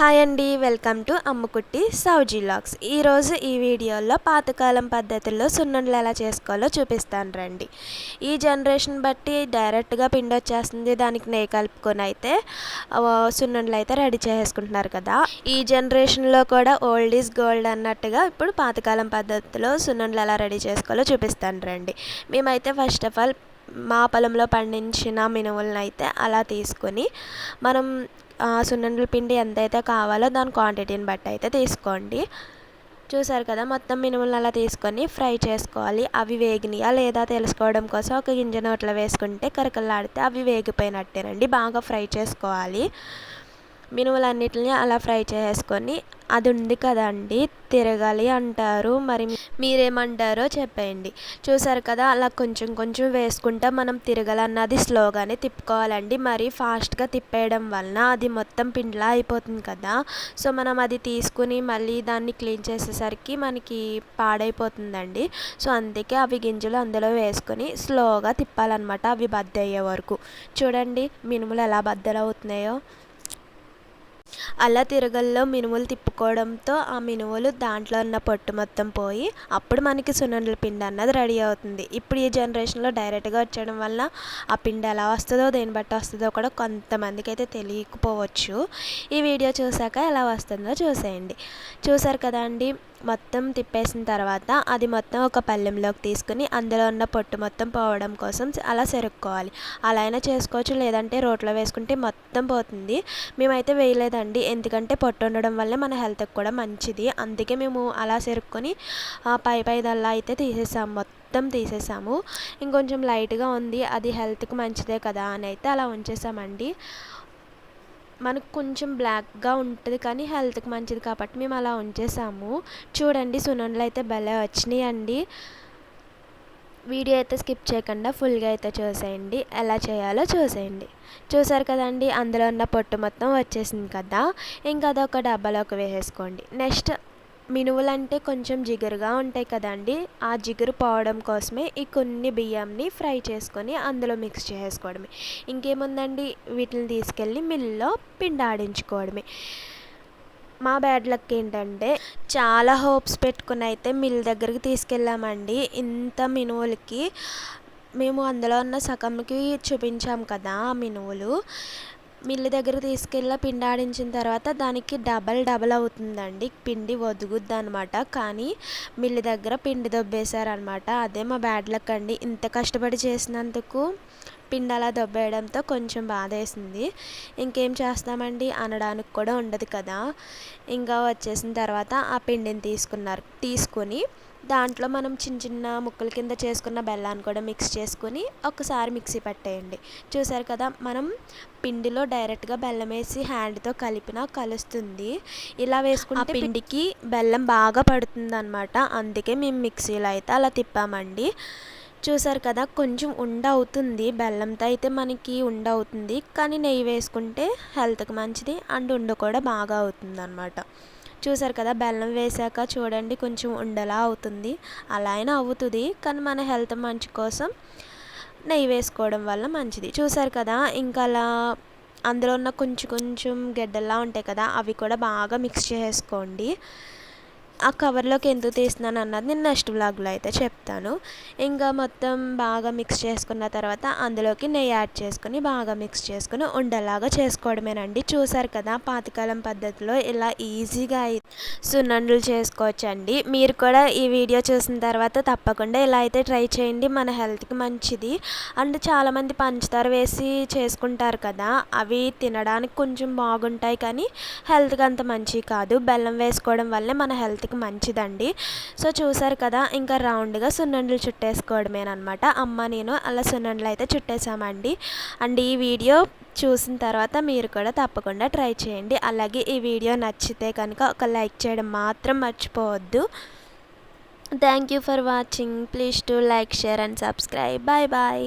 Hi అండి welcome to Ammukutti సౌజీ లాక్స్. ఈరోజు ఈ వీడియోలో పాతకాలం పద్ధతుల్లో సున్నుండలు ఎలా చేసుకోవాలో చూపిస్తాను రండి. ఈ జనరేషన్ బట్టి డైరెక్ట్గా పిండి వచ్చేస్తుంది దానికి నెయ్యి కలుపుకొని అయితే సున్నుండలు అయితే రెడీ చేసుకుంటున్నారు కదా. ఈ జనరేషన్లో కూడా ఓల్డ్ ఈజ్ గోల్డ్ అన్నట్టుగా ఇప్పుడు పాతకాలం పద్ధతిలో సున్నుండలు ఎలా రెడీ చేసుకోవాలో చూపిస్తాను రండి. మేమైతే ఫస్ట్ ఆఫ్ ఆల్ మా పొలంలో పండించిన మినుములను అయితే అలా తీసుకొని మనం ఆ, సున్నుండల పిండి ఎంతైతే కావాలో దాని క్వాంటిటీని బట్టి అయితే తీసుకోండి. చూసారు కదా మొత్తం మినుములను అలా తీసుకొని ఫ్రై చేసుకోవాలి. అవి వేగినాయా లేదా తెలుసుకోవడం కోసం ఒక గింజ నోట్లో వేసుకుంటే కరకలాడితే అవి వేగిపోయినట్టేనండి బాగా ఫ్రై చేసుకోవాలి. మినుములన్నిటిని అలా ఫ్రై చేసుకొని అది ఉంది కదండి తిరగాలి అంటారు. మరి మీరేమంటారో చెప్పేయండి చూసారు కదా అలా కొంచెం కొంచెం వేసుకుంటా మనం తిరగలన్నది స్లోగానే తిప్పుకోవాలండి. మరి ఫాస్ట్గా తిప్పేయడం వలన అది మొత్తం పిండిలా అయిపోతుంది కదా. సో మనం అది తీసుకుని మళ్ళీ దాన్ని క్లీన్ చేసేసరికి మనకి పాడైపోతుందండి. సో అందుకే అవి గింజలు అందులో వేసుకొని స్లోగా తిప్పాలన్నమాట అవి బద్దయ్యే వరకు. చూడండి మినుములు ఎలా బద్దలు అవుతున్నాయో అలా తిరగల్లో మినుములు తిప్పుకోవడంతో ఆ మినుములు దాంట్లో ఉన్న పొట్టు మొత్తం పోయి అప్పుడు మనకి సున్నుండల పిండి అన్నది రెడీ అవుతుంది. ఇప్పుడు ఈ జనరేషన్లో డైరెక్ట్గా వచ్చేయడం వల్ల ఆ పిండి ఎలా వస్తుందో దేని బట్టి వస్తుందో కూడా కొంతమందికి అయితే తెలియకపోవచ్చు. ఈ వీడియో చూసాక ఎలా వస్తుందో చూసేయండి. చూసారు కదా అండి మొత్తం తిప్పేసిన తర్వాత అది మొత్తం ఒక పళ్ళెంలోకి తీసుకుని అందులో ఉన్న పొట్టు మొత్తం పోవడం కోసం అలా సెరుక్కోవాలి అలా అయినా చేసుకోవచ్చు లేదంటే రోట్లో వేసుకుంటే మొత్తం పోతుంది. మేమైతే వేయలేదండి ఎందుకంటే పొట్టు ఉండడం వల్ల మన హెల్త్కి కూడా మంచిది. అందుకే మేము అలా సెరుక్కొని పై పైదల్లా అయితే తీసేసాము మొత్తం తీసేసాము. ఇంకొంచెం లైట్గా ఉంది అది హెల్త్కి మంచిదే కదా అని అయితే అలా ఉంచేసామండి. మనకు కొంచెం బ్లాక్గా ఉంటుంది కానీ హెల్త్కి మంచిది కాబట్టి మేము అలా ఉంచేసాము. చూడండి సునండ్లు అయితే భలే వచ్చినాయి అండి వీడియో అయితే స్కిప్ చేయకుండా ఫుల్గా అయితే చూసేయండి. ఎలా చేయాలో చూసేయండి. చూసారు కదండి అందులో ఉన్న పొట్టు మొత్తం వచ్చేసింది కదా. ఇంకా అదొక డబ్బాలోకి వేసేసుకోండి. నెక్స్ట్ మినువులు కొంచెం జిగురుగా ఉంటాయి కదండి. ఆ జిగురు పోవడం కోసమే ఈ కొన్ని బియ్యంని ఫ్రై చేసుకొని అందులో మిక్స్ చేసుకోవడమే. ఇంకేముందండి? వీటిని తీసుకెళ్ళి మిల్లులో పిండి ఆడించుకోవడమే మా బ్యాడ్ లక్ ఏంటంటే చాలా హోప్స్ పెట్టుకుని అయితే మిల్ దగ్గరికి తీసుకెళ్ళామండి. ఇంత మినువులకి మేము అందులో ఉన్న సగంకి చూపించాం కదా మినువులు. మిల్లు దగ్గర తీసుకెళ్ళి పిండి ఆడించిన తర్వాత దానికి డబల్ డబల్ అవుతుందండి. పిండి వదుగుద్ది అనమాట కానీ మిల్లు దగ్గర పిండి దొబ్బేశారనమాట అదే మా బ్యాడ్ లక్ అండి. ఇంత కష్టపడి చేసినందుకు పిండి అలా దొబ్బేయడంతో కొంచెం బాధ వేసింది ఇంకేం చేస్తామండి? అనడానికి కూడా ఉండదు కదా. ఇంకా వచ్చేసిన తర్వాత ఆ పిండిని తీసుకున్నారు తీసుకొని దాంట్లో మనం చిన్న చిన్న ముక్కల కింద చేసుకున్న బెల్లాన్ని కూడా మిక్స్ చేసుకొని ఒకసారి మిక్సీ పట్టేయండి. చూసారు కదా మనం పిండిలో డైరెక్ట్గా బెల్లం వేసి హ్యాండ్తో కలిపినా కలుస్తుంది. ఇలా వేసుకుంటే పిండికి బెల్లం బాగా పడుతుంది అనమాట అందుకే మేము మిక్సీలో అయితే అలా తిప్పామండి. చూసారు కదా కొంచెం ఉండ అవుతుంది. బెల్లంతో అయితే మనకి ఉండ అవుతుంది. కానీ నెయ్యి వేసుకుంటే హెల్త్కి మంచిది. అండ్ ఉండ కూడా బాగా అవుతుంది అనమాట చూసారు కదా బెల్లం వేసాక చూడండి కొంచెం ఉండలా అవుతుంది. అలా అయినా అవుతుంది. కానీ మన హెల్త్ మంచి కోసం నెయ్యి వేసుకోవడం వల్ల మంచిది. చూసారు కదా ఇంకా అలా అందులో ఉన్న కొంచెం కొంచెం గెడ్డల్లా ఉంటాయి కదా అవి కూడా బాగా మిక్స్ చేసుకోండి. ఆ కవర్లోకి ఎందుకు తీస్తున్నాను అన్నది నేను నెక్స్ట్ వ్లాగ్లో అయితే చెప్తాను. ఇంకా మొత్తం బాగా మిక్స్ చేసుకున్న తర్వాత అందులోకి నెయ్యి యాడ్ చేసుకొని బాగా మిక్స్ చేసుకుని ఉండలాగా చేసుకోవడమేనండి. చూసారు కదా పాతకాలం పద్ధతిలో ఇలా ఈజీగా సున్నుండలు చేసుకోవచ్చండి. మీరు కూడా ఈ వీడియో చూసిన తర్వాత తప్పకుండా ఇలా అయితే ట్రై చేయండి. మన హెల్త్కి మంచిది. అండ్ చాలామంది పంచదార వేసి చేసుకుంటారు కదా అవి తినడానికి కొంచెం బాగుంటాయి కానీ హెల్త్కి అంత మంచివి కాదు. బెల్లం వేసుకోవడం వల్లే మన హెల్త్కి మంచిదండి. సో చూసారు కదా ఇంకా రౌండ్గా సున్నుండలు చుట్టేసుకోవడమేనమాట అమ్మ నేను అలా సున్నుండలు అయితే చుట్టేసామండి. అండ్ ఈ వీడియో చూసిన తర్వాత మీరు కూడా తప్పకుండా ట్రై చేయండి. అలాగే ఈ వీడియో నచ్చితే కనుక ఒక లైక్ చేయడం మాత్రం మర్చిపోవద్దు. Thank you for watching. Please to like share and subscribe. Bye bye.